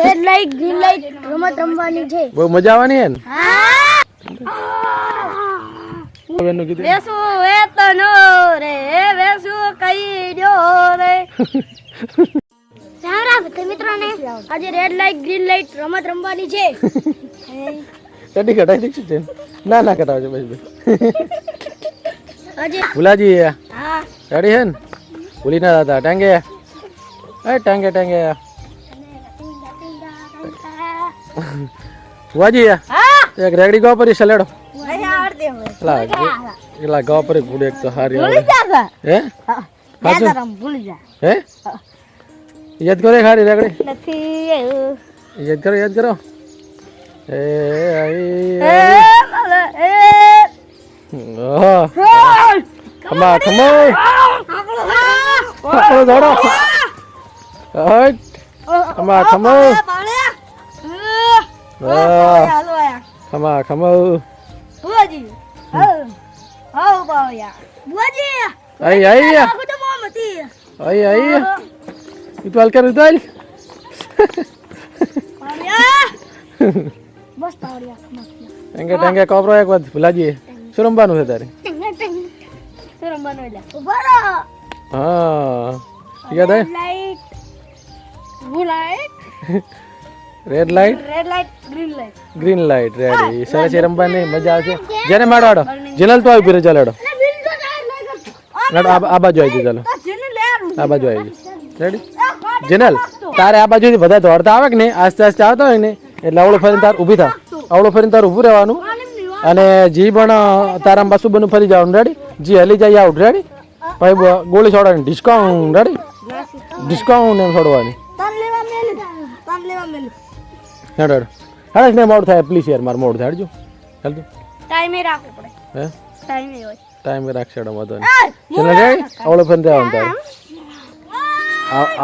Red light green light રમત રમવાની છે. બહુ મજા આવવાની હે ને? એનું કીધું વેસુ વેતનો રે વેસુ કઈ ડ્યો રે. સારા બધા મિત્રોને. આજે રેડ લાઈટ ગ્રીન લાઈટ રમત રમવાની છે. કડી કટાઈ દીક્ષિત છે ના ના કટાવજો બસ બસ. આજે ભુલાજી હા. રેડી હે ને? ભૂલી ના દાદા ટાંગે. એ ટાંગે ટાંગે. ભુવાજી હા. એક રેગડી ગો પરી સલેડો એલા ગો પરી ગુડ એક તો હારી હે? ભૂલી જા હે? યાદ કરે હારી રેગડી. નથી યાદ કરો યાદ કરો. એ આઈ એ મારે એ ઓહો ખમા ખમો આપણો દોડો હટ ખમા ખમો હા ખમા ખમો આઈ આઈ આઈ આઈ ઇતવાલ કર ઇતવાલ બસ પાવડિયા ટેંગે ટેંગે કોપરો એક વાત ભુલાજી શું રમવાનું છે તારે હા યાદ હે light blue light red light red light green light green light ready સરસ એ રમવાની મજા આવશે. જેને આડો જનલ તો આવી પીરે ચાલો આડો હેડો, આ બાજુ આવી ચાલો આ બાજુ આવી રેડી જનલ તારે આ બાજુથી બધા દોડતા આવે કે ને આસ્તે આસ્તે આવતા હોય ને એટલે અવળો ફરીને તાર ઊભી થા. અવળો ફરીને તાર ઊભું રહેવાનું. અને જી પણ તારા બાસુ બનું ફરી જવાનું. રેડી જી હલી જાય આઉટ રેડી પછી ગોળી છોડવાની. ડિસ્કાઉન્ટ રેડી ડિસ્કાઉન્ટ એમ છોડવાની. તાર લેવા મેલી તાર લેવા મેલી. હેડો હેડ હેડ ને મોડ થાય પ્લીઝ યાર મારે મોડ થાય. હેડજો હેડજો ટાઈમે રાખવું પડે. હે? ટાઈમે હોય. ટાઈમ રાખશે હેડો વાંધો નહીં. ચલો રે આવળો ફેન જવાનું તારે.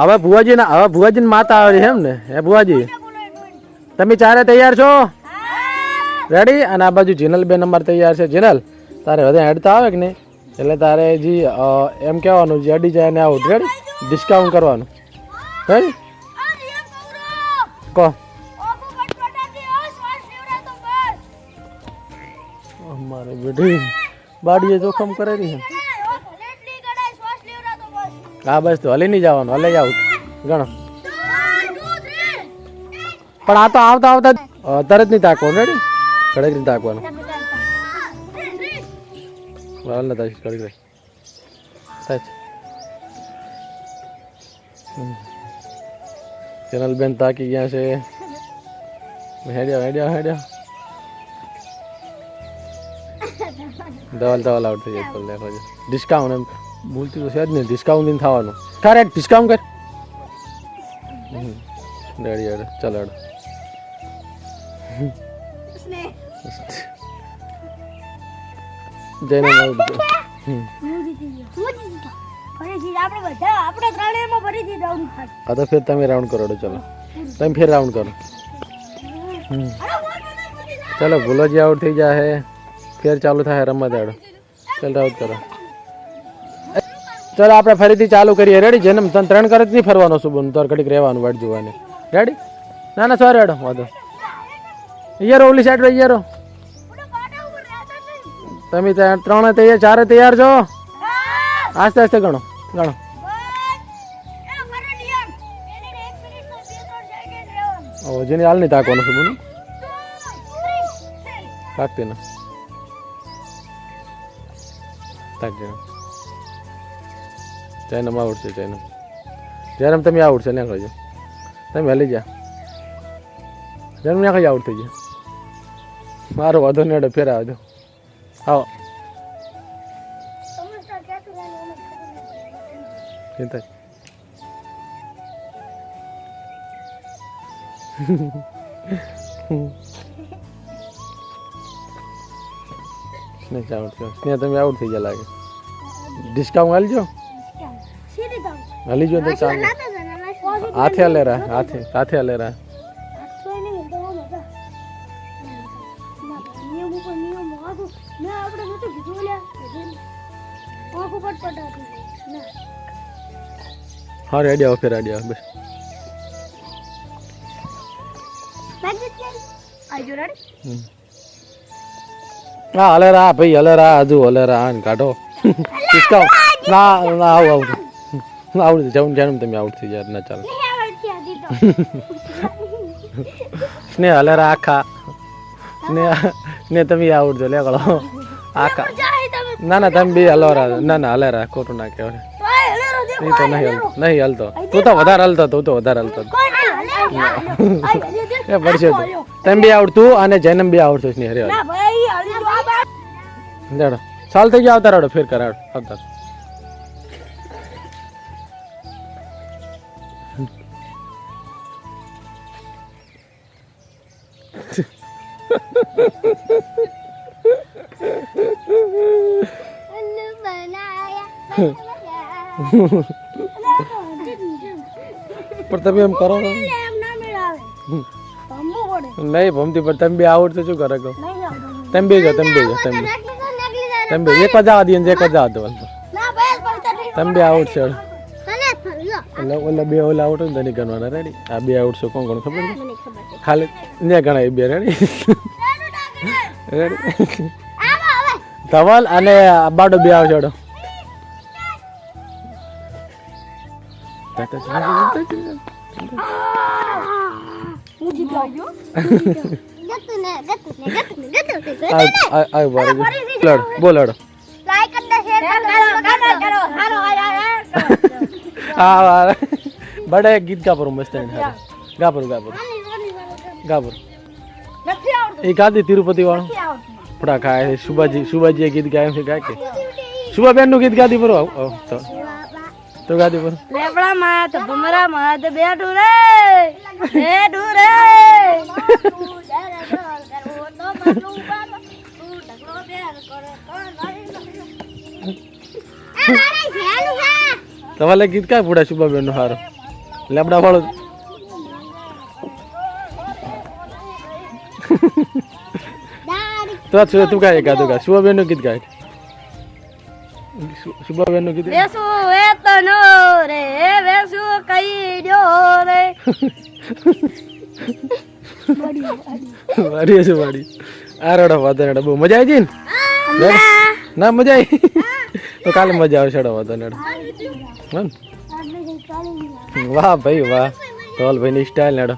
હવે ભુવાજી ના હવે ભુવાજી માતા આવે છે એમ ને? હે ભુવાજી? તમે ચારે તૈયાર છો? રેડી અને આ બાજુ જીનલ બે નંબર તૈયાર છે. જીનલ તારે બધા હેડતા આવે કે નહીં? એટલે તારે જી એમ કહેવાનું જે અડી જાય ને આવું. રેડી ડિસ્કાઉન્ટ કરવાનું. રેડી કહો. બેટી બાડીએ જોખમ કરેલી છે. હા, બસ, તો હલી નહીં જવાનું, હલે જાવ ગણો. પણ આ તો આવતા આવતા તરત નહીં તાકવાનું, રેડી? કડક નહીં તાકવાનું. હાલ ને તારી કડક થાય. ચેનલ બેન તાકી ગયા છે. હેડ્યા હેડ્યા હેડ્યા. ધવલ ધવલ આવડ થઈ જાય બોલે પછી ડિસ્કાઉન્ટ એમ બોલતી તો છે જ નહીં ડિસ્કાઉન્ટ નહીં થવાનું તારે ડિસ્કાઉન્ટ કર હમ. રેડી હેડ ચાલો હેડ જઈને આવું હમ. આપણે બધા આપણે ત્રણેયમાં ફરીથી ડાઉન થાય આ તો ફેર તમે રાઉન્ડ કરો હેડો ચાલો તમે ફેર રાઉન્ડ કરો હમ. ચાલો ભૂલોજી આઉટ થઈ જાય ફેર ચાલુ થાય રમત દાડો. ચાલ રાઉટ કરો. ચાલો આપણે ફરીથી ચાલુ કરીએ. રેડી જેને તને ત્રણ કરે જ નહીં ફરવાનો શું બોન તાર ઘડીક રહેવાનું વાટ જોવાની. રેડી ના ના સોરી હેડો વાંધો. ઈયરો ઓલી સાઈડ રહી તમે ત્યાં ત્રણે તૈયાર ચારે તૈયાર છો? આસ્તે આસ્તે ગણો ગણો. જેની હાલ નહીં તાકવાનું શું બોનું તાકતી ના. તાકજે ચાઇનામાં આવડશે ચાઇના જ્યારે તમે આવડશે ને કહેજો તમે હલી જા જેમ ને કઈ આવડ થઈ જાય મારો વાંધો નહીં અડે ફેર આવજો આવો ચિંતા સ્નેહ થયો સ્નેહ તમે આઉટ થઈ ગયા લાગે. ડિસ્કાઉન્ટ હાલજો હાલી જો તો ચાલે. હાથે હલે રહા હાથે હાથે હલે રહા. હા રેડી આવો ફેર રેડી આવો બસ. આજો રેડી હમ. હા હલેરા ભાઈ હલેરા હજુ હલેરા આને કાઢો. ના ના આવું આવું. આવડતું જવું જાણું તમે આવડતી યાર ના ચાલે. સ્નેહ હલેરા આખા. ને ને તમે આવડજો લે કળો આખા. ના ના તમે બી હલવા ના ના હલેરા ખોટું ના કહેવાય. નહીં તો નહીં હલતો નહીં હલતો. તું તો વધારે હલતો તું તો વધારે હલતો. એ પડશે તો. તમે બી આવડતું અને જૈનમ બી આવડતું સ્નેહ હરે જાડો સાલ થઈ ગયા આવતા રાડો ફેર કરાડ. આવતા પણ તમે એમ કરો નહીં ભમતી પણ તમે બી આવડતું શું કરે કહો? તમે બી જાઓ તમે બી જો તમે. તમે બે એક જ આવવા દે ને એક જ આવવા દો ના તમે બે આઉટ છે. એટલે ઓલા બે ઓલા આવડે ને તને ગણવાના રેડી. આ બે આઉટ છે કોણ કોણ ખબર છે? છે. ખાલી ને ગણાય એ બે રેડી. રેડી ધવલ અને બાડો બે આવશે ને ને ને ને આ આ. લડ બોલ લડો. લાઈક અને શેર કરો હાલો હા હા બડે ગીત ગાપરું મસ્ત એને હારું. ગાપરું ગાપરું. ગાપરું. નથી આવડતું એ ગાતી તિરુપતિ વાળું. ફડા ખાય છે સુબાજી સુબાજીએ ગીત ગાયું છે ગાય કે. સુબાબેનનું ગીત ગાતી પર તો તો ગાતી પર લેબડા માં તો ભમરા માં તો બેઠું રે. બેઠું રે. તમારે ગીત કાય ફૂડા સુબાબેનનું હારો? લેબડા વાળો તો આ તું ગાય ગાતું ગાય? સુબાબેનનું ગીત ગાય. સુબાબેનનું ગીત વેસુ એ તનો રે વેસુ કઈ ડ્યો રે. વાડી છે વાડી. આ રડો વાતો બહુ મજા આવી ગઈ ને? ના. મજા આવી તો કાલે મજા આવશે વાતો રડો હમ? વાહ ભાઈ વાહ. તો ભાઈ ની સ્ટાઇલ નડો